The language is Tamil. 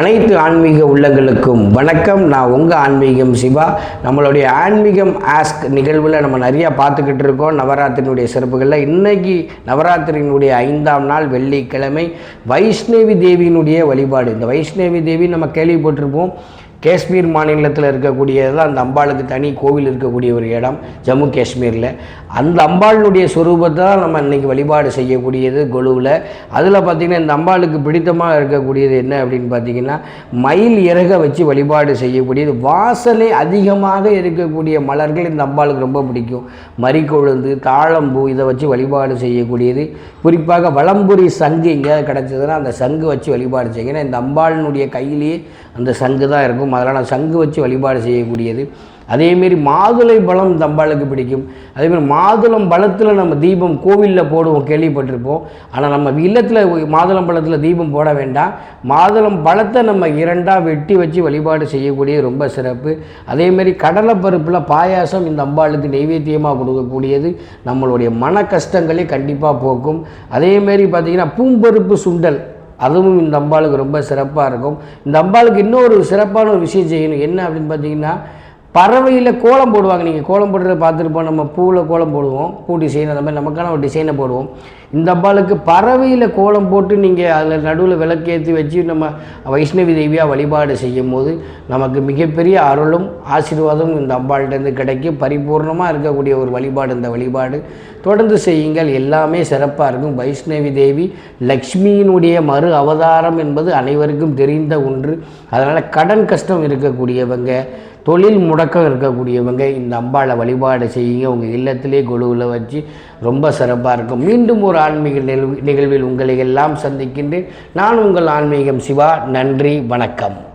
அனைத்து ஆன்மீக உள்ளங்களுக்கும் வணக்கம். நான் உங்கள் ஆன்மீகம் சிவா. நம்மளுடைய ஆன்மீகம் ஆஸ்க் நிகழ்வில் நம்ம நிறையா பார்த்துக்கிட்டு இருக்கோம். நவராத்திரியினுடைய சிறப்புகளில் இன்னைக்கு நவராத்திரியினுடைய ஐந்தாம் நாள் வெள்ளிக்கிழமை வைஷ்ணவி தேவியினுடைய வழிபாடு. இந்த வைஷ்ணவி தேவி நம்ம கேள்விப்பட்டிருப்போம். காஷ்மீர் மாநிலத்தில் இருக்கக்கூடியது தான் அந்த அம்பாளுக்கு தனி கோவில் இருக்கக்கூடிய ஒரு இடம் ஜம்மு காஷ்மீரில். அந்த அம்பாளுடைய சொரூபத்தை தான் நம்ம இன்றைக்கி வழிபாடு செய்யக்கூடியது கொலுவில். அதில் பார்த்திங்கன்னா இந்த அம்பாளுக்கு பிடித்தமாக இருக்கக்கூடியது என்ன அப்படின்னு பார்த்தீங்கன்னா மயில் இறக வச்சு வழிபாடு செய்யக்கூடியது. வாசனை அதிகமாக இருக்கக்கூடிய மலர்கள் இந்த அம்பாளுக்கு ரொம்ப பிடிக்கும். மறிக்கொழுந்து தாழம்பூ இதை வச்சு வழிபாடு செய்யக்கூடியது. குறிப்பாக வளம்புரி சங்கு எங்கேயாவது கிடச்சதுன்னா அந்த சங்கு வச்சு வழிபாடு செய்யணும். இந்த அம்பாளினுடைய கையிலேயே அந்த சங்கு தான் இருக்கும். அதனால் சங்கு வச்சு வழிபாடு செய்யக்கூடியது. அதேமாரி மாதுளை பழம் இந்த அம்பாளுக்கு பிடிக்கும் அதேமாதிரி மாதுளம் பழத்தில் நம்ம தீபம் கோவிலில் போடுவோம் கேள்விப்பட்டிருப்போம். ஆனால் நம்ம இல்லத்தில் மாதுளம் பழத்தில் தீபம் போட வேண்டாம். மாதுளம் பழத்தை நம்ம இரண்டாக வெட்டி வச்சு வழிபாடு செய்யக்கூடிய ரொம்ப சிறப்பு. அதேமாரி கடலைப்பருப்பில் பாயாசம் இந்த அம்பாளுக்கு நைவேத்தியமாக கொடுக்கக்கூடியது. நம்மளுடைய மன கஷ்டங்களே கண்டிப்பாக போக்கும் அதேமாரி பார்த்திங்கன்னா பூம்பருப்பு சுண்டல். அதுவும் இந்த அம்பாளுக்கு ரொம்ப சிறப்பாக இருக்கும். இந்த அம்பாளுக்கு இன்னொரு சிறப்பான ஒரு விஷயம் செய்யணும். என்ன அப்படின்னு பார்த்தீங்கன்னா பறவையில் கோலம் போடுவாங்க. நீங்கள் கோலம் போடுறத பார்த்துருப்போம் நம்ம பூவில் கோலம் போடுவோம். பூ டிசைன் அந்த மாதிரி நமக்கான ஒரு டிசைனை போடுவோம். இந்த அம்பாளுக்கு பறவையில் கோலம் போட்டு நீங்கள் அதில் நடுவில் விளக்கேற்றி வச்சு நம்ம வைஷ்ணவி தேவியாக வழிபாடு செய்யும் போது நமக்கு மிகப்பெரிய அருளும் ஆசீர்வாதமும் இந்த அம்பாள்கிட்டேருந்து கிடைக்கும். பரிபூர்ணமாக இருக்கக்கூடிய ஒரு வழிபாடு இந்த வழிபாடு. தொடர்ந்து செய்யுங்கள். எல்லாமே சிறப்பாக இருக்கும். வைஷ்ணவி தேவி லக்ஷ்மியினுடைய மறு அவதாரம் என்பது அனைவருக்கும் தெரிந்த ஒன்று. அதனால் கடன் கஷ்டம் இருக்கக்கூடியவங்க தொழில் முடக்கம் இருக்கக்கூடியவங்க இந்த அம்பாளை வழிபாடு செய்யுங்க. உங்கள் இல்லத்திலே குழுவில் வச்சு ரொம்ப சிறப்பாக இருக்கும். மீண்டும் ஒரு ஆன்மீக நிகழ்வில் உங்களை எல்லாம் சந்திக்கின்றேன். நான் உங்கள் ஆன்மீகம் சிவா. நன்றி வணக்கம்.